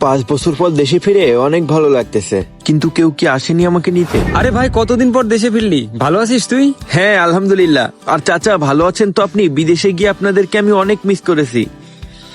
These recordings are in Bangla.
পাঁচ বছর পর দেশে ফিরে অনেক ভালো লাগতেছে। কিন্তু কেউ কি আসেনি আমাকে নিতে? আরে ভাই কতদিন পর দেশে ফিরলি? ভালো আছিস তুই? হ্যাঁ আলহামদুলিল্লাহ। আর চাচা ভালো আছেন তো আপনি? বিদেশে গিয়ে আপনাদেরকে আমি অনেক মিস করেছি।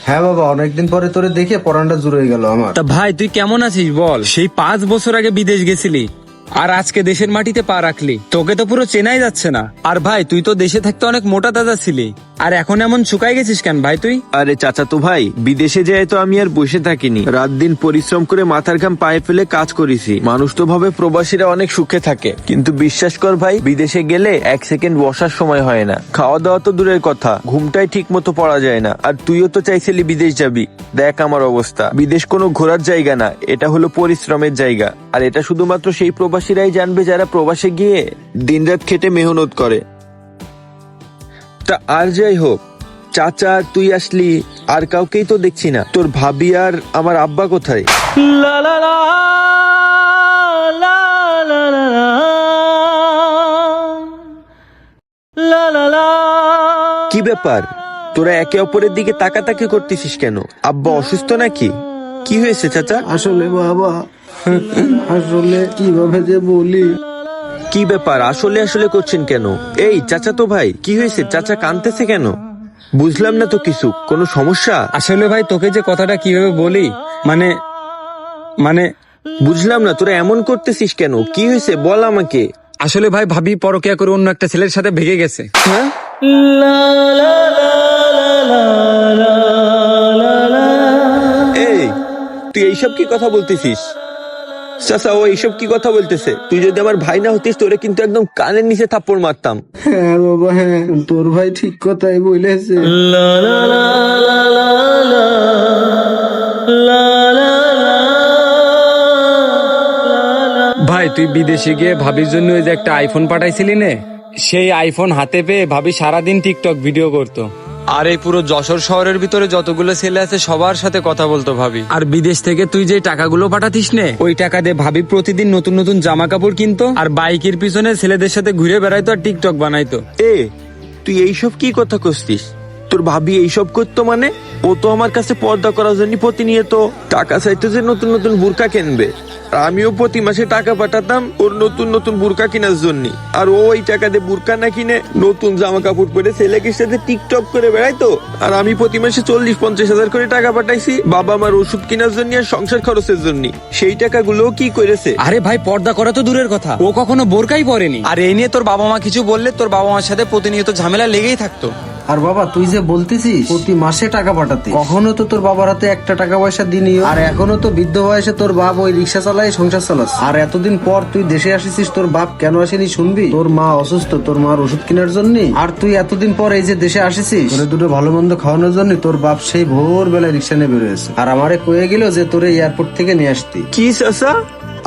হ্যাঁ বাবা অনেকদিন পরে তোরে দেখে পরানটা জুড়ে গেল আমার। তা ভাই তুই কেমন আছিস বল? সেই পাঁচ বছর আগে বিদেশ গেছিলি। আর আজকে দেশের মাটিতে পা রাখলি। তোকে তো পুরো চেনাই যাচ্ছে না। আর ভাই তুই তো দেশে থাকতে অনেক মোটা দাদা ছিলি। আর এখন এমন শুকাই গেছিস কেন ভাই তুই? আরে চাচা তো ভাই, বিদেশে যায় তো আমি আর বসে থাকিনি। রাত দিন পরিশ্রম করে মাথার ঘাম পায়ে ফেলে কাজ করেছি। মানুষ তো ভাবে প্রবাসীরা অনেক সুখে থাকে। কিন্তু বিশ্বাস কর ভাই, বিদেশে গেলে এক সেকেন্ড বসার সময় হয় না। খাওয়া দাওয়া তো দূরের কথা, ঘুমটাই ঠিক মতো পড়া যায় না। আর তুইও তো চাইছিলি বিদেশ যাবি। দেখ আমার অবস্থা। বিদেশ কোনো ঘোরার জায়গা না, এটা হলো পরিশ্রমের জায়গা। আর এটা শুধুমাত্র সেই প্রবাসীরাই জানবে যারা প্রবাসে গিয়ে দিনরাত খেটে মেহনত করে। তা আর যাই হোক চাচা আর তুই আসলি আর কাউকেই তো দেখছি না তোর ভাবি আর আমার আব্বা কোথায় কি ব্যাপার তোরা একে অপরের দিকে তাকাতাকি করতেছিস কেন আব্বা অসুস্থ নাকি কি হয়েছে চাচা আসলে বাবা আসলে কীভাবে যে বলি কি ব্যাপার আসলে আসলে করছেন কেন এই চাচা তো ভাই কি হয়েছে চাচা কানতেছে কেন বুঝলাম না তো কিছু কোনো সমস্যা আসলে ভাই তোকে যে কথাটা কীভাবে বলি মানে মানে বুঝলাম না তোরা এমন করতেছিস কেন কি হয়েছে বল আমাকে আসলে ভাই ভাবি পরকিয়া করে অন্য একটা ছেলের সাথে ভেগে গেছে হ্যাঁ এই তুই এইসব কি কথা বলতেছিস চাচা ও এইসব কি কথা বলতেছে তুই যদি আমার ভাই না হতিস তোরে কিন্তু একদম কানের নিচে থাপ্পড় মারতাম হ্যাঁ বাবা হ্যাঁ তোর ভাই ঠিক কথাই বলেছে ভাই তুই বিদেশে গিয়ে ভাবির জন্য ওই যে একটা আইফোন পাঠাইছিলি নে সেই আইফোন হাতে পেয়ে ভাবি সারাদিন টিকটক ভিডিও করতো আর এই পুরো যশোর শহরের ভিতরে যতগুলো ছেলে আছে সবার সাথে কথা বলতো ভাবি। আর বিদেশ থেকে তুই যে টাকাগুলো পাঠাতিস নে ওই টাকা দিয়ে ভাবি প্রতিদিন নতুন নতুন জামা কাপড় কিনতো আর বাইকের পিছনে ছেলেদের সাথে ঘুরে বেড়াইতো আর টিকটক বানাইতো। এ তুই এইসব কি কথা করছিস তোর ভাবি এইসব করতো মানে? ও তো আমার কাছে পর্দা করার জন্য প্রতিনিয়ত টাকা চাইতো যে নতুন নতুন বুরকা কিনবে। আমিও প্রতি মাসে টাকা পাঠাতাম ওর নতুন নতুন বুরকা কেনার জন্য। আর ও ওই টাকা দিয়ে বুরকা না কিনে নতুন জামা কাপড় পরে ছেলেকে সাথে টিকটক করে বেড়াইতো। আর আমি প্রতি মাসে চল্লিশ পঞ্চাশ হাজার করে টাকা পাঠাইছি বাবা মার ওষুধ কেনার জন্য আর সংসার খরচের জন্য। সেই টাকাগুলো কি করেছে? আরে ভাই পর্দা করা তো দূরের কথা। ও কখনো বোরকাই পরেনি। আর এই নিয়ে তোর বাবা মা কিছু বললে তোর বাবা মার সাথে প্রতিনিয়ত ঝামেলা লেগেই থাকতো। আর বাবা, তুই যে বলতেছিস, প্রতি মাসে টাকা পাঠাতে। কখনো তো তোর বাবার হাতে একটা টাকা পয়সা দিনি আর এখনও তো বৃদ্ধ বয়সে তোর বাপ ওই রিক্সা চালায় সংসার চালাস। আর এতদিন পর তুই দেশে আসিস তোর বাপ কেন আসেনি শুনবি? তোর মা অসুস্থ, তোর মার ওষুধ কেনার জন্য। আর তুই এতদিন পর এই যে দেশে আসিস তোরে দুটো ভালো মন্দ খাওয়ানোর জন্য তোর বাপ সেই ভোর বেলায় রিক্সা নিয়ে বেরোয়েছে আর আমারে কয়ে গেল যে তোরে এয়ারপোর্ট থেকে নিয়ে আসতি। কি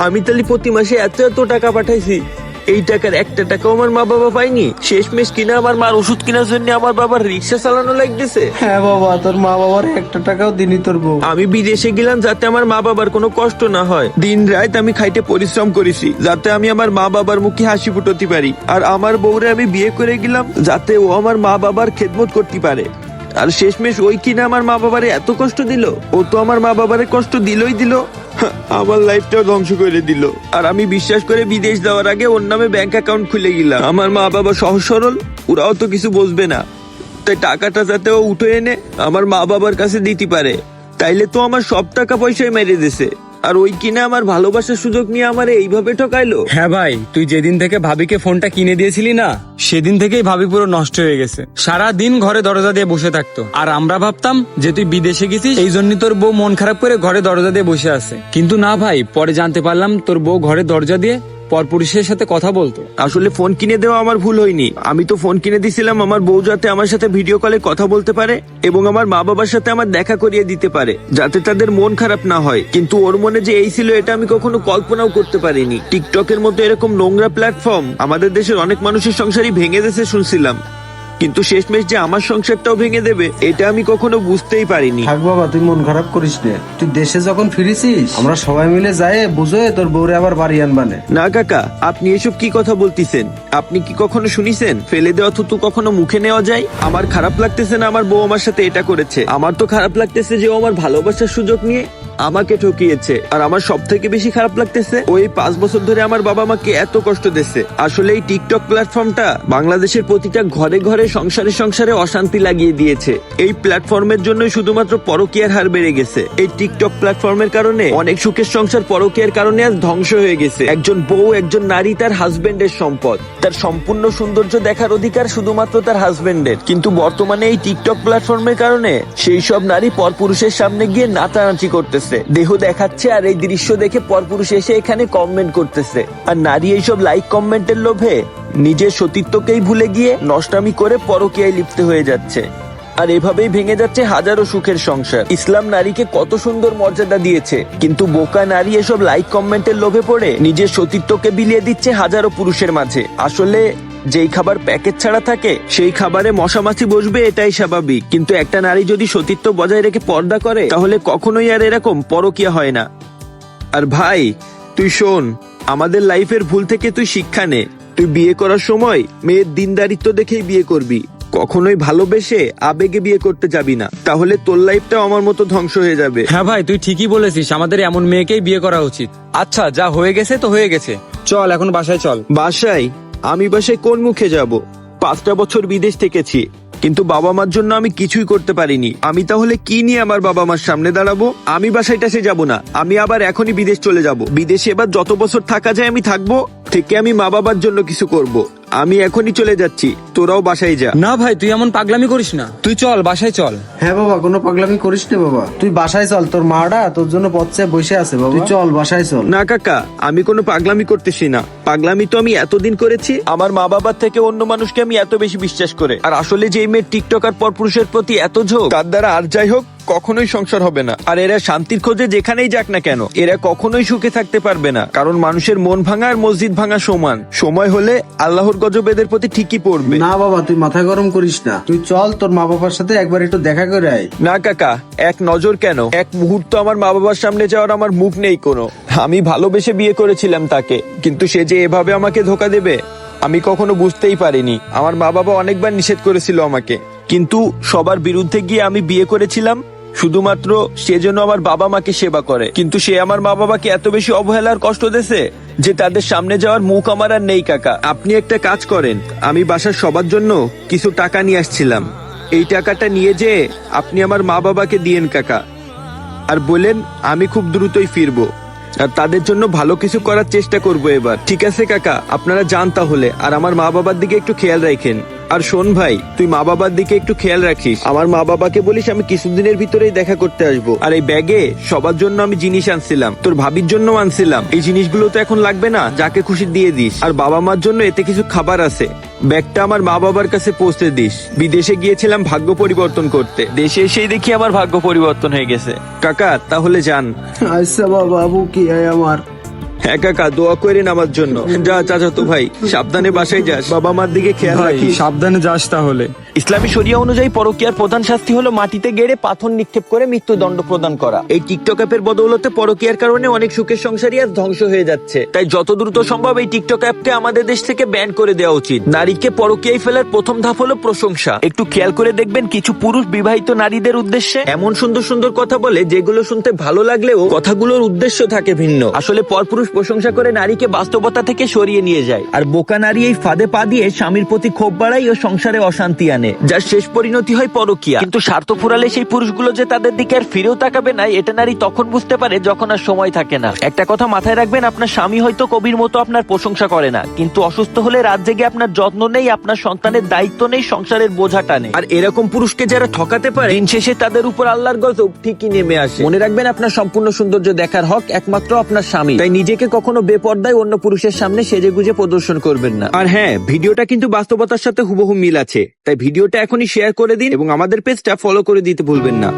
আমি তাহলে প্রতি মাসে এত এত টাকা পাঠাইছি। এই টাকার একটা টাকাও আমার মা বাবা পাইনি শেষমেশ কিনা আমার মার ওষুধ কেনার জন্য আমার বাবার রিক্সা চালানো লাগতেছে। হ্যাঁ বাবা তোর মা বাবার একটা টাকাও দিনি তোর বউ। আমি বিদেশে গেলাম যাতে আমার মা বাবার কোনো কষ্ট না হয়। দিন রাত আমি খাইতে পরিশ্রম করেছি যাতে আমি আমার মা বাবার মুখে হাসি ফুটাতে পারি। আর আমার বউরে আমি বিয়ে করে গেলাম যাতে ও আমার মা বাবার খেদমত করতে পারে। আর শেষমেশ ওই কিনা আমার মা বাবারে এত কষ্ট দিল? ও তো আমার মা বাবারে কষ্ট দিলই দিল। আমার লাইফটাও ধ্বংস করে দিল। আর আমি বিশ্বাস করে বিদেশ যাওয়ার আগে ওর নামে ব্যাংক অ্যাকাউন্ট খুলে গেলাম। আমার মা বাবা সহজ সরল, ওরাও তো কিছু বুঝবে না। তাই টাকাটা যাতে ও উঠে এনে আমার মা বাবার কাছে দিতে পারে। তাইলে তো আমার সব টাকা পয়সাই মেরে দিছে। আর ওই কিনে আমার ভালোবাসার সুযোগ নিয়ে আমার এইভাবে ঠকাইলো? হ্যাঁ ভাই, তুই যেদিন থেকে ভাবিকে ফোনটা কিনে দিয়েছিলি না, সেদিন থেকেই ভাবি পুরো নষ্ট হয়ে গেছে। সারা দিন ঘরে দরজা দিয়ে বসে থাকতো। আর আমরা ভাবতাম যে তুই বিদেশে গেছিস, এই জন্য তোর বউ মন খারাপ করে ঘরে দরজা দিয়ে বসে আছে। কিন্তু না ভাই, পরে জানতে পারলাম তোর বউ ঘরে দরজা দিয়ে পরপুরুষের সাথে কথা বলতো। আসলে ফোন কিনে দেওয়া আমার ভুল হয়নি। আমি তো ফোন কিনে দিছিলাম আমার বউ যাতে আমার সাথে ভিডিও কলে কথা বলতে পারে এবং আমার মা বাবার সাথে আমার দেখা করিয়ে দিতে পারে, যাতে তাদের মন খারাপ না হয়। কিন্তু ওর মনে যে এই ছিল এটা আমি কখনো কল্পনাও করতে পারিনি। টিকটকের মতো এরকম নোংরা প্ল্যাটফর্ম আমাদের দেশের অনেক মানুষের সংসারই ভেঙে দিয়েছে শুনছিলাম। কিন্তু শেষমেশ যে আমার সংসারটাও ভেঙে দেবে এটা আমি কখনো বুঝতেই পারিনি। থাক বাবা তুই মন খারাপ করিস না। তুই দেশে যখন ফিরেছিস আমরা সবাই মিলে যাই বুঝোয় তোর বউরে আবার বাড়ি আনবানে। না কাকা আপনি এসব কি কথা বলতেছেন? আপনি কি কখনো শুনিছেন? ফেলে দেওয়া থুতু কখনো মুখে নেওয়া যায়? আমার খারাপ লাগতেছে না আমার বউ আমার সাথে এটা করেছে। আমার তো খারাপ লাগতেছে যে ও আমার ভালোবাসার সুযোগ নিয়ে আমাকে ঠকিয়েছে, আর আমার সব থেকে বেশি খারাপ লাগতেছে, ওই পাঁচ বছর ধরে আমার বাবা মাকে এত কষ্ট দিচ্ছে। আসলে এই টিকটক প্ল্যাটফর্মটা বাংলাদেশের প্রতিটা ঘরে ঘরে, সংসারে সংসারে অশান্তি লাগিয়ে দিয়েছে। এই প্ল্যাটফর্মের জন্যই শুধুমাত্র পরকীয়ার হার বেড়ে গেছে। এই টিকটক প্ল্যাটফর্মের কারণে অনেক সুখের সংসার পরকীয়ার কারণে আজ ধ্বংস হয়ে গেছে। একজন বউ, একজন নারী তার হাজবেন্ডের সম্পদ। তার সম্পূর্ণ সৌন্দর্য দেখার অধিকার শুধুমাত্র তার হাজবেন্ডের কিন্তু বর্তমানে এই টিকটক প্ল্যাটফর্মের কারণে সেই সব নারী পরপুরুষের সামনে গিয়ে নাচানাচি করতেছে। দেহ দেখাচ্ছে আর এই দৃশ্য দেখে পরপুরুষ এসে এখানে কমেন্ট করতেছে। আর নারী এইসব লাইক কমেন্টের লোভে নিজের সতীত্বকেই ভুলে গিয়ে নষ্টামি করে পরকীয়ায় লিপ্ত হয়ে যাচ্ছে। আর এভাবেই ভেঙে যাচ্ছে হাজারো সুখের সংসার। ইসলাম নারীকে কত সুন্দর মর্যাদা দিয়েছে। কিন্তু বোকা নারী এসব লাইক কমেন্টের লোভে পড়ে নিজের সতীত্বকে বিলিয়ে দিচ্ছে হাজারো পুরুষের মাঝে। আসলে যেই খাবার প্যাকেট ছাড়া থাকে সেই খাবারে মশামাছি বসবে এটাই স্বাভাবিক। কিন্তু একটা নারী যদি সতীত্ব বজায় রেখে পর্দা করে তাহলে কখনোই আর এরকম পরকিয়া হয় না। আর ভাই তুই শোন আমাদের লাইফের ভুল থেকে তুই শিক্ষা নে। তুই বিয়ে করার সময় মেয়ের দিনদারিত্ব দেখেই বিয়ে করবি। কখনোই ভালোবেসে আবেগে বিয়ে করতে যাবি না। তাহলে তোর লাইফটাও আমার মতো ধ্বংস হয়ে যাবে। হ্যাঁ ভাই তুই ঠিকই বলেছিস আমাদের এমন মেয়েকেই বিয়ে করা উচিত। আচ্ছা যা হয়ে গেছে তো হয়ে গেছে। চল এখন বাসায় চল। বাসায়? আমি বাসে কোন মুখে যাব? পাঁচটা বছর বিদেশ থেকেছি, কিন্তু বাবা মার জন্য আমি কিছুই করতে পারিনি। আমি তাহলে কি নিয়ে আমার বাবা মার সামনে দাঁড়াবো? আমি বাসায় টাসে যাব না। আমি আবার এখনই বিদেশ চলে যাব। বিদেশে এবার যত বছর থাকা যায় আমি থাকব, থেকে আমি মা বাবার জন্য কিছু করব। আমি এখনই চলে যাচ্ছি। তোরাও বাসায় যা। না ভাই তুই এমন পাগলামি করিস না। তুই চল বাসায় চল। হ্যাঁ বাবা কোনো পাগলামি করিস না বাবা। তুই বাসায় চল তোর মাটা তোর জন্য পথে বসে আছে বাবা। তুই চল বাসায় চল। না কাকা আমি কোনো পাগলামি করতেছি না। পাগলামি তো আমি এতদিন করেছি। আমার মা বাবার থেকে অন্য মানুষকে আমি এত বেশি বিশ্বাস করে। আর আসলে যে এই মেয়ের টিকটক আর পরপুরুষের প্রতি এত ঝোঁক তার দ্বারা আর যাই হোক কখনোই সংসার হবে না। আর এরা শান্তির খোঁজে যেখানেই যাক না কেন এরা কখনোই সুখে থাকতে পারবে না। কারণ মানুষের মন ভাঙা আর মসজিদ ভাঙা সমান। সময় হলে আল্লাহর গজব এদের প্রতি ঠিকই পড়বে। না বাবা তুই মাথা গরম করিস না। তুই চল তোর মা বাবার সাথে একবার একটু দেখা করে আয়। না কাকা এক নজর কেন? এক মুহূর্ত আমার মা বাবার সামনে যাওয়ার আমার মুখ নেই কোনো। আমি ভালোবেসে বিয়ে করেছিলাম তাকে কিন্তু সে যে এভাবে আমাকে ধোকা দেবে আমি কখনো বুঝতেই পারিনি। আমার মা বাবা অনেকবার নিষেধ করেছিল আমাকে। কিন্তু সবার বিরুদ্ধে গিয়ে আমি বিয়ে করেছিলাম শুধুমাত্র সে যেন আমার বাবা মাকে সেবা করে। কিন্তু সে আমার মা বাবাকে এত বেশি অবহেলার কষ্ট দেছে যে তাদের সামনে যাওয়ার মুখ আমার আর নেই, কাকা। আপনি একটা কাজ করেন। আমি বাসার সবার জন্য কিছু টাকা নিয়ে আসছিলাম। এই টাকাটা নিয়ে যে আপনি আমার মা বাবাকে দিয়েন, কাকা। আর বলেন, আমি খুব দ্রুতই ফিরবো। আর তাদের জন্য ভালো কিছু করার চেষ্টা করব এবার। ঠিক আছে, কাকা। আপনারা যান তাহলে। আর আমার মা বাবার দিকে একটু খেয়াল রাখেন। আর শোন ভাই, তুই মা বাবার দিকে একটু খেয়াল রাখিস। আমার মা বাবাকে বলিস আমি কিছুদিনের ভিতরেই দেখা করতে আসব। আর এই ব্যাগে সবার জন্য আমি জিনিস আনছিলাম, তোর ভাবির জন্য আনছিলাম। এই জিনিসগুলো তো এখন লাগবে না, যাকে খুশি দিয়ে দিস। আর বাবা মার জন্য এতে কিছু খাবার আছে। ব্যাগটা আমার মা বাবার কাছে পৌঁছে দিস। বিদেশে গিয়েছিলাম ভাগ্য পরিবর্তন করতে। দেশে এসেই দেখি আমার ভাগ্য পরিবর্তন হয়ে গেছে। কাকা, তাহলে যান। আচ্ছা বাবা বাবু কি আমার? কাকা দোয়া করেন আমার জন্য। যা চাচা তো ভাই সাবধানে বাসায় যাস। বাবা মার দিকে খেয়াল রাখিস। সাবধানে যাস তাহলে। ইসলামী শরিয়া অনুযায়ী পরকীয়ার প্রধান শাস্তি হলো মাটিতে গেড়ে পাথর নিক্ষেপ করে মৃত্যুদণ্ড প্রদান করা। এই টিকটক অ্যাপের বদৌলতে পরকীয়ার কারণে অনেক সুখের সংসারই আজ ধ্বংস হয়ে যাচ্ছে। তাই যত দ্রুত সম্ভব এই টিকটক অ্যাপকে আমাদের দেশ থেকে ব্যান করে দেওয়া উচিত। নারীকে পরকীয়ায় ফেলার প্রথম ধাপ হলো প্রশংসা। একটু খেয়াল করে দেখবেন কিছু পুরুষ বিবাহিত নারীদের উদ্দেশ্যে। এমন সুন্দর সুন্দর কথা বলে যেগুলো শুনতে ভালো লাগলেও কথাগুলোর উদ্দেশ্য থাকে ভিন্ন। আসলে পরপুরুষ প্রশংসা করে নারীকে বাস্তবতা থেকে সরিয়ে নিয়ে যায়। আর বোকা নারী এই ফাঁদে পা দিয়ে স্বামীর প্রতি ক্ষোভ বাড়ায় ও সংসারে অশান্তি আনে, যার শেষ পরিণতি হয় পরকিয়া। কিন্তু স্বার্থ ফুরালে সেই পুরুষগুলো যে তাদের দিকে আর ফিরেও তাকাবে না, এটা নারী তখন বুঝতে পারে যখন আর সময় থাকে না। একটা কথা মাথায় রাখবেন, আপনার স্বামী হয়তো কবির মতো আপনার প্রশংসা করে না, কিন্তু অসুস্থ হলে রাত জেগে আপনার যত্ন নেই, আপনার সন্তানের দায়িত্ব নেই, সংসারের বোঝা টানে। আর এরকম পুরুষকে যারা ঠকাতে পারে, দিন শেষে তাদের উপর আল্লাহর গজব ঠিকই নেমে আসে। মনে রাখবেন, আপনার সম্পূর্ণ সৌন্দর্য দেখার হক একমাত্র আপনার স্বামী। তাই নিজেকে কখনো বেপর্দায় অন্য পুরুষের সামনে সেজে গুজে প্রদর্শন করবেন না। আর হ্যাঁ ভিডিওটা কিন্তু বাস্তবতার সাথে হুবহু মিল আছে। তাই ভিডিওটা এখনই শেয়ার করে দিন এবং আমাদের পেজটা ফলো করে দিতে ভুলবেন না।